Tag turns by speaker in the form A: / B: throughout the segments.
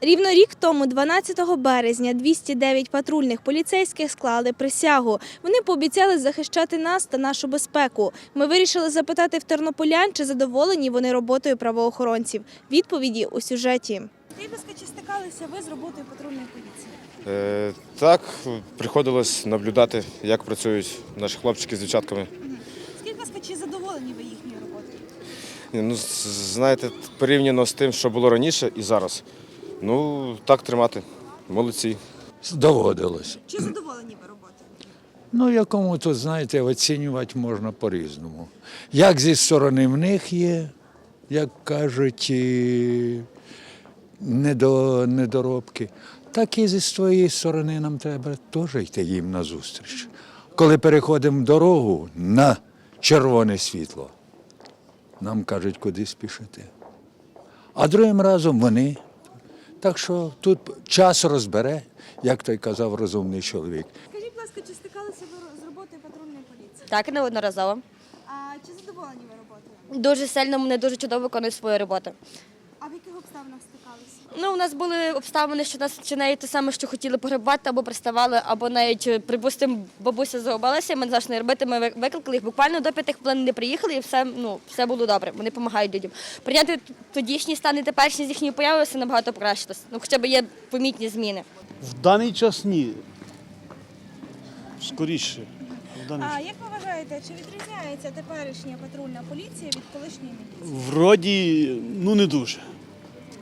A: Рівно рік тому, 12 березня, 209 патрульних поліцейських склали присягу. Вони пообіцяли захищати нас та нашу безпеку. Ми вирішили запитати в тернополян, чи задоволені вони роботою правоохоронців. Відповіді у сюжеті. Скажіть, будь ласка, чи стикалися ви з роботою патрульної поліції?
B: Е, так, приходилось наблюдати, як працюють наші хлопчики з дівчатками.
A: Скажіть, будь ласка, чи задоволені ви їхньою роботою?
B: Ну, знаєте, порівняно з тим, що було раніше і зараз. Ну, так тримати. Молодці.
C: Доводилось.
A: Чи задоволені ви роботою?
C: Ну, якому тут, знаєте, оцінювати можна по-різному. Як зі сторони в них є, як кажуть, недо, недоробки, так і зі своєї сторони нам треба теж йти їм на зустріч. Коли переходимо дорогу на червоне світло, нам кажуть, куди спішити. А другим разом вони. Так що тут час розбере, як той казав розумний чоловік.
A: Скажіть, будь ласка, чи стикалися ви з роботою патрульної поліції?
D: Так, неодноразово.
A: А чи задоволені ви роботою?
D: Дуже сильно мене дуже чудово виконують свою роботу.
A: Яких обставинах стикалися?
D: Ну, у нас були обставини, що нас чи навіть те саме, що хотіли пограбувати, або приставали, або навіть, припустимо, бабуся загубилася, ми не знали, що не робити, ми викликали їх. Буквально до п'яти хвилин не приїхали, і все, ну, все було добре. Вони допомагають людям. Прийняти тодішній стан і теперішній з їхньою появою все набагато покращилось. Ну, хоча б є помітні зміни.
E: В даний час ні. Скоріше. В даний
A: А
E: час.
A: як ви вважаєте, чи відрізняється теперішня патрульна поліція від колишньої міліції?
E: Вроді, ну не дуже.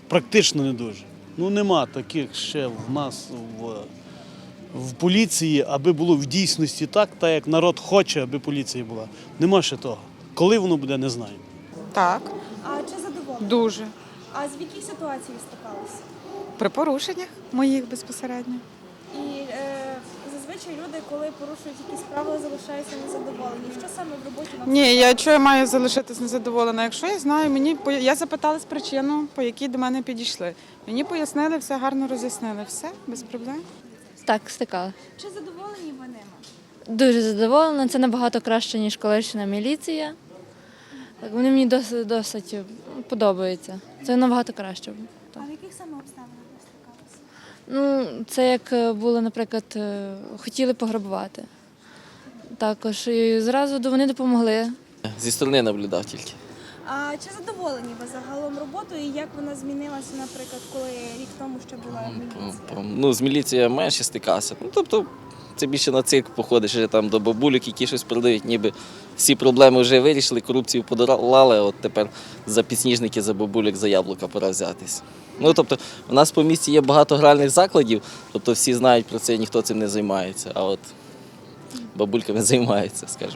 E: Практично не дуже. Ну нема таких ще в нас в, в поліції, аби було в дійсності так, так як народ хоче, аби поліція була. Нема ще того. Коли воно буде, не знаю.
F: Так,
A: А чи задоволені?
F: дуже.
A: А з в якій ситуації стикалися?
F: При порушеннях моїх безпосередньо.
A: Е, зазвичай люди, коли порушують якісь правила, залишаються незадоволені. Що саме в роботі вам?
F: Ні, я чого я маю залишитись незадоволена? Якщо я знаю, мені я запиталась причину, по якій до мене підійшли. Мені пояснили, все гарно роз'яснили. Все без проблем.
G: Так, стикала.
A: Чи задоволені ви ними?
G: Дуже задоволена. Це набагато краще, ніж колишня міліція. Так, вони мені досить, досить подобаються. Це набагато краще.
A: А в яких саме обставинах?
G: Ну, це як е, було, наприклад, е, хотіли пограбувати. Також і зразу вони допомогли.
H: Зі сторони наблюдав тільки.
A: А чи задоволені ви загалом роботою і як вона змінилася, наприклад, коли рік тому ще була міліція?
H: Ну, з міліцією менше стикався. Ну, тобто, це більше на цирк походиш, там до бабулюк, які щось продають, ніби всі проблеми вже вирішили, корупцію подолали, а от тепер за підсніжники, за бабулюк, за яблука пора взятись. Ну, тобто, у нас по місті є багато гральних закладів, тобто всі знають про це, ніхто цим не займається. А от бабульками займається, скажімо.